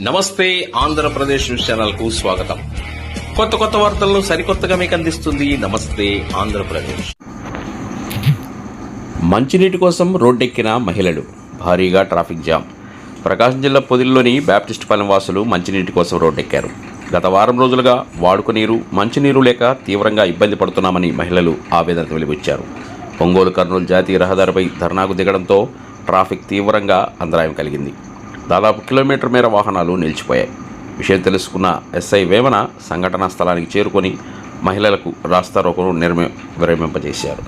నమస్తే ఆంధ్రప్రదేశ్ న్యూస్ ఛానల్కు స్వాగతం. కొత్త కొత్త వార్తలను సరికొత్తగా మీకు అందిస్తుంది నమస్తే ఆంధ్రప్రదేశ్. మంచినీటి కోసం రోడ్డెక్కిన మహిళలు. భారీగా ట్రాఫిక్ జామ్. ప్రకాశం జిల్లా పొదిల్లోని బ్యాప్టిస్ట్ పాలెం వాసులు మంచినీటి కోసం రోడ్డెక్కారు. గత వారం రోజులుగా వాడుకునీరు మంచినీరు లేక తీవ్రంగా ఇబ్బంది పడుతున్నామని మహిళలు ఆవేదన వెలిబుచ్చారు ఒంగోలు కర్నూలు జాతీయ రహదారిపై ధర్నాకు దిగడంతో ట్రాఫిక్ తీవ్రంగా అంతరాయం కలిగింది. దాదాపు కిలోమీటర్ మేర వాహనాలు నిలిచిపోయాయి. విషయం తెలుసుకున్న ఎస్ఐ వేమన సంఘటనా స్థలానికి చేరుకొని మహిళలకు రాస్తారోకను నిర్మ విరమింపజేశారు.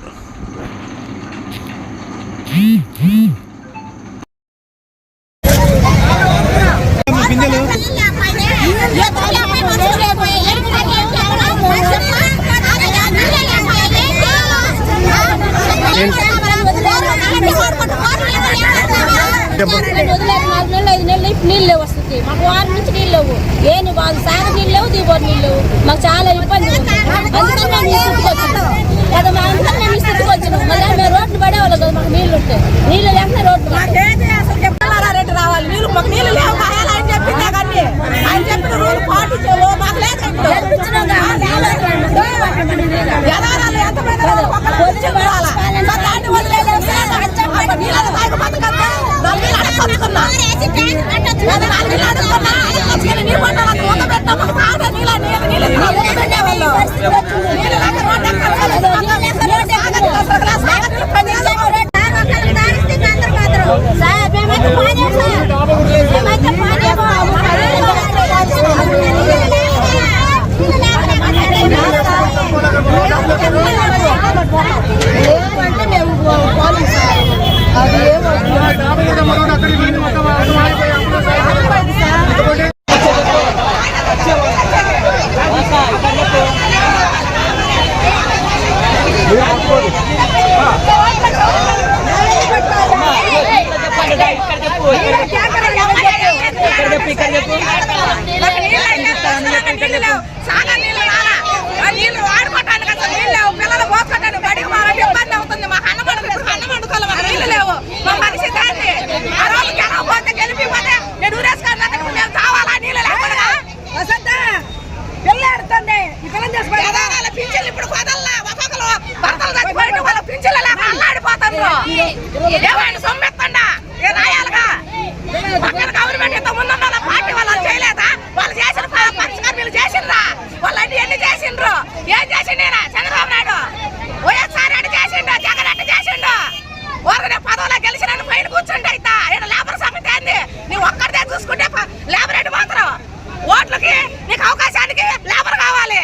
నీళ్ళు లేవు వస్తుంది మాకు వారం నుంచి నీళ్ళు లేవు ఏని వాళ్ళు సాగు నీళ్ళు లేవు దిగుబడి నీళ్ళు లేవు మాకు చాలా ఇబ్బంది అందుకని మేము కదా మా అందరం మేము ఈ మళ్ళీ మేము రోడ్లు పడేవాళ్ళు కదా మాకు నీళ్ళు ఉంటాయి నీళ్ళు రోడ్లు రావాలి? నీళ్ళు మాకు నీళ్ళు లేవు కాయాలి ఆయన చెప్పిందే కానీ ఆయన చెప్పిన రూల్ పాటించవు మాకు లేదు ఇప్పుడు ఎదారాలు ఎంతమంది ఉన్నారు? ఒక్కళ్ళు వచ్చి రావాలా? మరి దాన్ని వదిలేసేసి ఆయన చెప్పాడు, నీళ్ళని తాగి బతకద్దు. నాలుగు నీళ్ళు అడిగి బతుకున్నా. అది నాలుగు నీళ్ళు అడుక్కున్నా, అది తెచ్చుకొని నీ పంట వాళ్ళకి వంద పెట్టినా మాకు తాగే నీళ్ళు, నీళ్ళు, నీళ్ళు ఇస్తున్నా, వంద పెట్టేవాళ్ళు. నీళ్ళు లేక రోడ్డు ఎక్కాలి కదా, రోడ్డు ఎక్కాలి, సాగదు, అసలు గ్లాస్ సాగదు, పది ఏళ్ళు సార్ మేమైతే పానీయం సార్ మేమైతే పానీయం ఏమంటే మేము పోలీసు సార్ అది ఏమో సాగా నీళ్ళు వాడుకోవటానికి అసలు నీళ్ళు లేవు. పిల్లలు పోసుకోవటానికి బడికి పోవాలంటే ఇబ్బంది అవుతుంది. మాకు అన్నం వండుకు ఇప్పుడు అన్నం వండుకోవాలి? మాకు నీళ్ళు లేవు. మా పరిస్థితి ఏంటి ఆ రోజు గెలవపోతే గెలిపిపోతే నేను ఊరేసుకొని మేము తావాలా నీళ్ళు లేకుండా? పిల్లాడుతుంది. ఈ పిల్లలు చేసుకోవాలి పింఛన్లు ఇప్పుడు వదల్లా? ఒక్కొక్కరు భర్తలు చచ్చిపోయిన వాళ్ళ పింఛన్లు లేక అల్లాడిపోతారు ఏమైనా సొమ్మెత్తండా ఏ రాయాలిగా పక్కన గవర్నమెంట్ ఇంత ముందు ఉన్న పార్టీ వాళ్ళు చేయలేదా వాళ్ళు చేసిన ప- పరిష్కారం వీళ్ళు చేసిండ్రా వాళ్ళు అన్ని ఎన్ని చేసిండ్రు ఏం చేసిండేనా చంద్రబాబు నాయుడు వైఎస్ఆర్ రెడ్డి చేసిండు జగన్ రెడ్డి చేసిండు ఊరకనే పదవులో గెలిచిన పైన కూర్చుంటే అయితే ఇక్కడ లేబర్ సంగతి ఏంది నువ్వు ఒక్కడిదే చూసుకుంటే ప- లేబర్ రెడ్డి మాత్రం ఓట్లకి నీకు అవకాశానికి లేబర్ కావాలి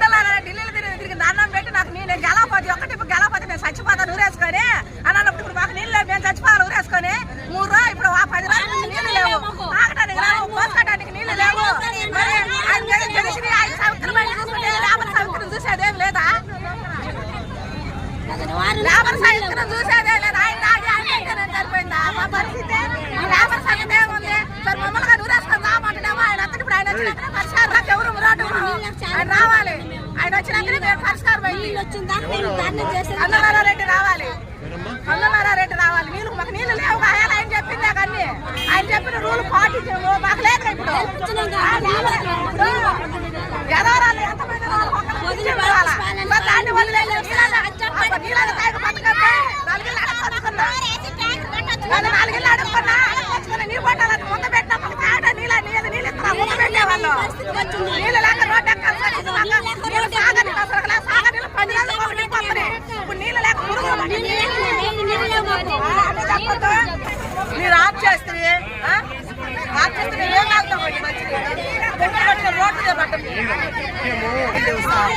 పిల్లలు ఢిల్లీలో తిరిగి తిరిగి దండం పెట్టి నాకు నేను గెలవపోతే ఒక్కటి ఇప్పుడు గెలవపోతే నేను చచ్చిపోతాను ఊరేసుకొని అని అన్నప్పుడు ఇప్పుడు మాకు నీళ్ళు లేవు మేము చచ్చిపోవాలి ఊరేసుకొని మూడు రోజులు ఇప్పుడు ఆ పది రోజుల నీళ్ళు లేవు. తాగడానికి లేవు. పోసుకోవడానికి నీళ్ళు లేవు. మరి ఆయన గెలిచిన ఆయన సవిత్రం చూసుకుంటే లేబర్ సవిత్రం చూసేదేం లేదా? లేబర్ సవిత్రం చూసేదే లేదు? ఆయన తాగి ఆయన సరిపోయిందా? మా పరిస్థితి లేబర్ సంగతి ఏముంది? సరే మమ్మల్ని కానీ ఊరేసుకొని రామంటున్నామో? ఆయన ఇప్పుడు ఆయన వచ్చినాకనే పరిష్కారం ఎవరు రోడ్డు ఆయన రావాలి. ఆయన వచ్చినాకనే మేము పరిష్కారం అయ్యి అన్నమారారెడ్డి రావాలి? అన్నమారారెడ్డి రావాలి నీళ్ళు మాకు నీళ్ళు లేవు కాయాలి ఆయన కానీ ఆయన చెప్పిన రూల్ పాటించము మాకు లేదు ఇప్పుడు. ఎదవరాలు ఎంతమంది నీళ్ళు లేక రోడ్డు సాగనీళ్ళు అసలు సాగనీళ్ళు పది ఇప్పుడు నీళ్ళు లేక మీరు ఆఫ్ చేస్తే ఆఫ్ చేస్తే ఏం మంచిది లేవు సార్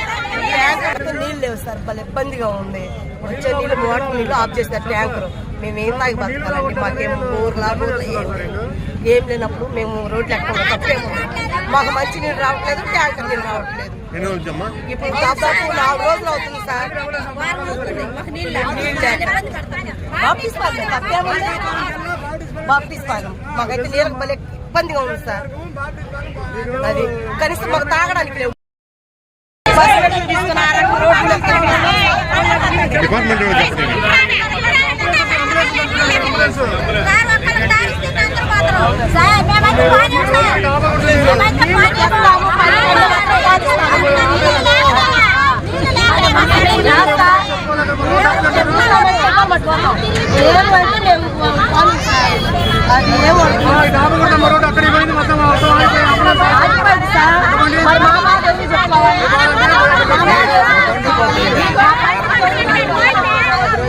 నీళ్ళు లేవు సార్ భలే ఇబ్బందిగా ఉంది వచ్చే నీళ్ళు మోటార్ నీళ్ళు ఆఫ్ చేస్తారు ట్యాంకర్ మేము ఏం తాగి బతకాలండి మాకేం బోర్లా ఊర్లో ఏం ఏం లేనప్పుడు మేము రోడ్లు ఎక్కడ తప్పేమో మాకు మంచి నీళ్ళు రావట్లేదు ట్యాంకర్ నీళ్ళు రావట్లేదు. ఇప్పుడు దాదాపు నాలుగు రోజులు అవుతుంది సార్. బాప్తిస్పాలెం తప్పేముంది బాప్తిస్పాలెం మాకైతే నీళ్ళకి భలే ఇబ్బందిగా ఉంది సార్. అది కనీసం మాకు తాగడానికి లేవు. Department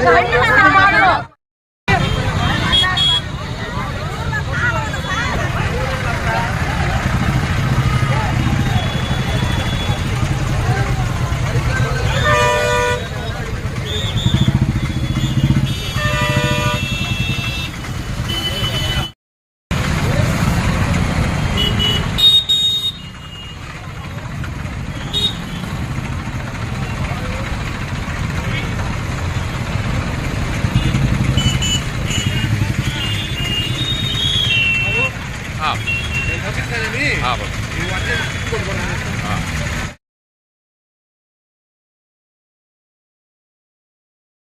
Yeah.